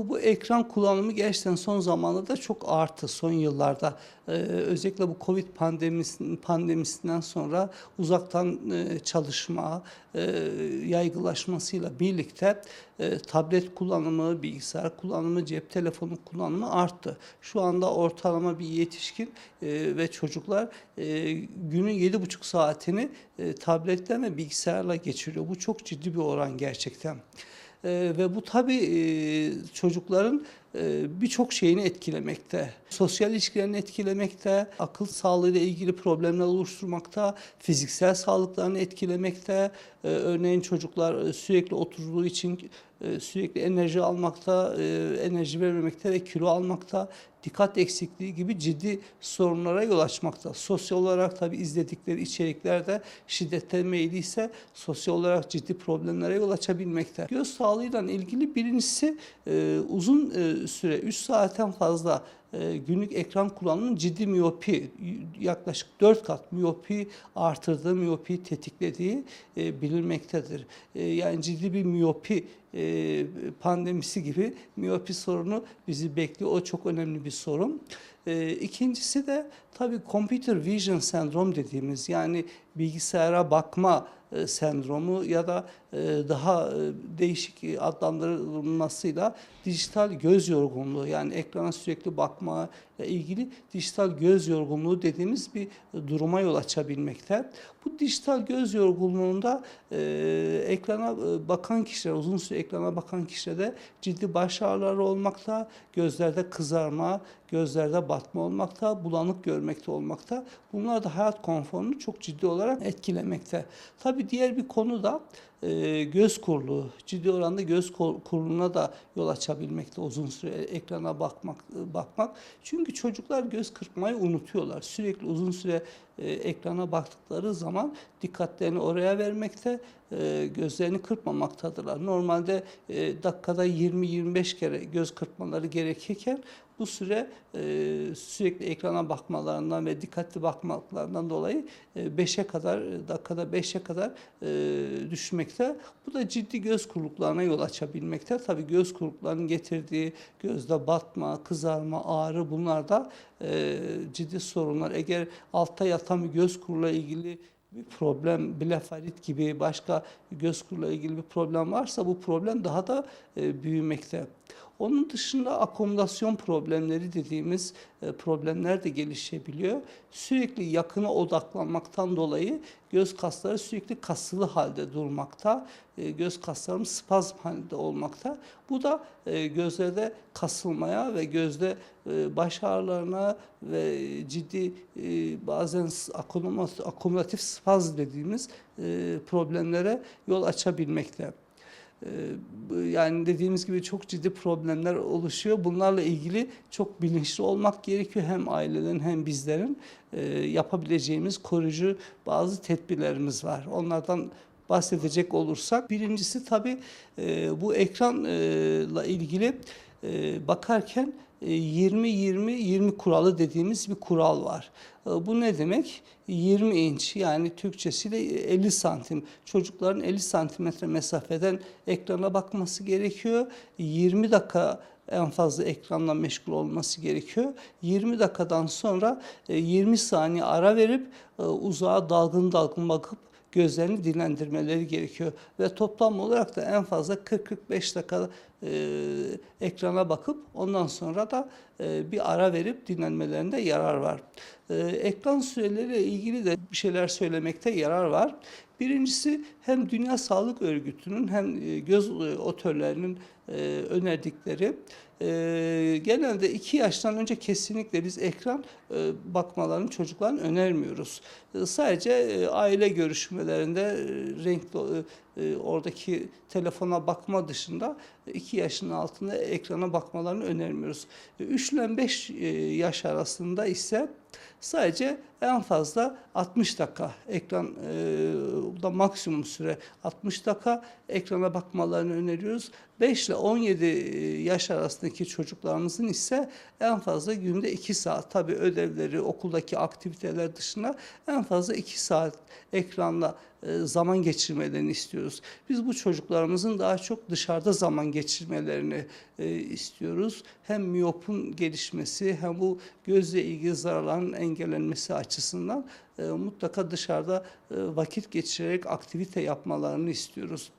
Bu, ekran kullanımı gerçekten son zamanlarda çok arttı son yıllarda. Ee, özellikle bu Covid pandemisi, pandemisinden sonra uzaktan e, çalışma e, yaygılaşmasıyla birlikte e, tablet kullanımı, bilgisayar kullanımı, cep telefonu kullanımı arttı. Şu anda ortalama bir yetişkin e, ve çocuklar e, günün 7,5 saatini e, tabletten ve bilgisayarla geçiriyor. Bu çok ciddi bir oran gerçekten. Ee, ve bu tabii e, çocukların birçok şeyini etkilemekte. Sosyal ilişkilerini etkilemekte, akıl sağlığıyla ilgili problemler oluşturmakta, fiziksel sağlıklarını etkilemekte. Ee, örneğin çocuklar e, sürekli oturduğu için e, sürekli enerji almakta, e, enerji vermemekte ve kilo almakta, dikkat eksikliği gibi ciddi sorunlara yol açmakta. Sosyal olarak tabii izledikleri içerikler de şiddete meyilliyse sosyal olarak ciddi problemlere yol açabilmekte. Göz sağlığıyla ilgili birincisi e, uzun e, süre 3 saatten fazla e, günlük ekran kullanımının ciddi miyopi yaklaşık 4 kat miyopi artırdığı, miyopi tetiklediği e, bilinmektedir. E, yani ciddi bir miyopi e, pandemisi gibi miyopi sorunu bizi bekliyor. O çok önemli bir sorun. E, ikincisi de tabii computer vision sendrom dediğimiz yani bilgisayara bakma e, sendromu ya da e, daha değişik adlandırılmasıyla dijital göz yorgunluğu yani ekrana sürekli bakma ile ilgili dijital göz yorgunluğu dediğimiz bir duruma yol açabilmekte. Bu dijital göz yorgunluğunda e, ekrana e, bakan kişiler, uzun süre ekrana bakan kişilerde ciddi baş ağrıları olmakta, gözlerde kızarma, gözlerde batma olmakta, bulanık görmekte olmakta. Bunlar da hayat konforunu çok ciddi olarak etkilemekte. Tabii diğer bir konu da e, göz kuruluğu, ciddi oranda göz kuruluğuna da yol açabilmekte uzun süre ekrana bakmak bakmak. Çünkü çocuklar göz kırpmayı unutuyorlar. Sürekli uzun süre e, ekrana baktıkları zaman dikkatlerini oraya vermekte, e, gözlerini kırpmamaktadırlar. Normalde e, dakikada 20-25 kere göz kırpmaları gerekirken bu süre e, sürekli ekrana bakmalarından ve dikkatli bakmaklarından dolayı 5'e kadar, dakikada 5'e kadar düşmekte. Bu da ciddi göz kuruluklarına yol açabilmekte. Tabii göz kuruluklarının getirdiği gözde batma, kızarma, ağrı bunlar da ciddi sorunlar. Eğer altta yatan bir göz kuruluğuyla ilgili bir problem, blefarit gibi başka göz kuruluğuyla ilgili bir problem varsa bu problem daha da e, büyümekte. Onun dışında akomodasyon problemleri dediğimiz e, problemler de gelişebiliyor. Sürekli yakına odaklanmaktan dolayı göz kasları sürekli kasılı halde durmakta. E, göz kaslarımız spazm halinde olmakta. Bu da e, gözlerde kasılmaya ve gözde baş ağrılarına ve ciddi bazen akumulatif spazm dediğimiz problemlere yol açabilmekte. Ee, yani dediğimiz gibi çok ciddi problemler oluşuyor. Bunlarla ilgili çok bilinçli olmak gerekiyor. Hem ailelerin hem bizlerin e, yapabileceğimiz koruyucu bazı tedbirlerimiz var. Onlardan bahsedecek olursak birincisi tabii e, bu ekranla ilgili bakarken 20-20-20 e, kuralı dediğimiz bir kural var. E, bu ne demek? 20 inç yani Türkçesiyle 50 santim. Çocukların 50 santimetre mesafeden ekrana bakması gerekiyor. 20 dakika en fazla ekranla meşgul olması gerekiyor. 20 dakikadan sonra 20 e, saniye ara verip uzağa dalgın dalgın bakıp gözlerini dinlendirmeleri gerekiyor. Ve toplam olarak da en fazla 40-45 dakika e, ekrana bakıp ondan sonra da e, bir ara verip dinlenmelerinde yarar var. E, ekran süreleriyle ilgili de bir şeyler söylemekte yarar var. Birincisi hem Dünya Sağlık Örgütü'nün hem e, göz e, otörlerinin e, önerdikleri genelde iki yaştan önce kesinlikle biz ekran bakmalarını çocukların önermiyoruz. Sadece aile görüşmelerinde renkli e, oradaki telefona bakma dışında iki yaşın altında ekrana bakmalarını önermiyoruz. 3 ile 5 yaş arasında ise sadece en fazla 60 dakika ekran e, da maksimum süre 60 dakika ekrana bakmalarını öneriyoruz. 5 ile 17 yaş arasındaki çocuklarımızın ise en fazla günde 2 saat tabi ödevleri okuldaki aktiviteler dışında en fazla 2 saat ekranla e, zaman geçirmelerini istiyoruz. Biz bu çocuklarımızın daha çok dışarıda zaman geçirmelerini e, istiyoruz. Hem miyopun gelişmesi hem bu gözle ilgili zararların engellenmesi açısından e, mutlaka dışarıda e, vakit geçirerek aktivite yapmalarını istiyoruz.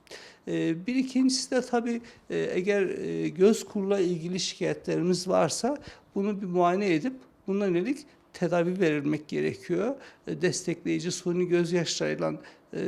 E, Bir ikincisi de tabii e, eğer e, göz kurula ilgili şikayetlerimiz varsa bunu bir muayene edip buna yönelik tedavi verilmek gerekiyor. E, Destekleyici suni gözyaşlarıyla e,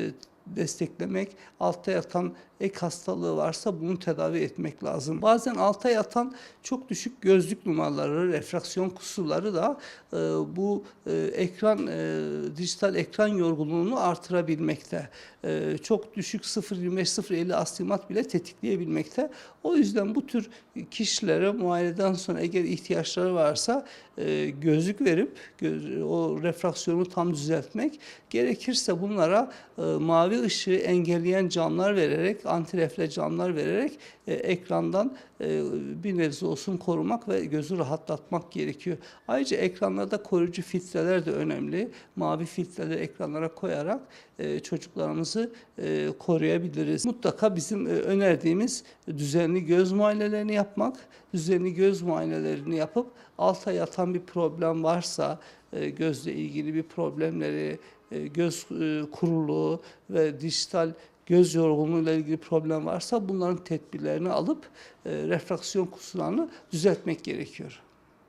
desteklemek, altta yatan ek hastalığı varsa bunu tedavi etmek lazım. Bazen altta yatan çok düşük gözlük numaraları, refraksiyon kusurları da e, bu e, ekran e, dijital ekran yorgunluğunu artırabilmekte. E, çok düşük 0.25-0.50 astigmat bile tetikleyebilmekte. O yüzden bu tür kişilere muayeneden sonra eğer ihtiyaçları varsa e, gözlük verip göz, o refraksiyonu tam düzeltmek gerekirse bunlara e, mavi ışığı engelleyen camlar vererek antirefle camlar vererek e, ekrandan e, bir nebze olsun korumak ve gözü rahatlatmak gerekiyor. Ayrıca ekranlarda koruyucu filtreler de önemli. Mavi filtreleri ekranlara koyarak e, çocuklarımızı e, koruyabiliriz. Mutlaka bizim e, önerdiğimiz düzenli göz muayenelerini yapmak, düzenli göz muayenelerini yapıp alta yatan bir problem varsa e, gözle ilgili bir problemleri, e, göz e, kuruluğu ve dijital göz yorgunluğuyla ilgili problem varsa bunların tedbirlerini alıp e, refraksiyon kusurlarını düzeltmek gerekiyor.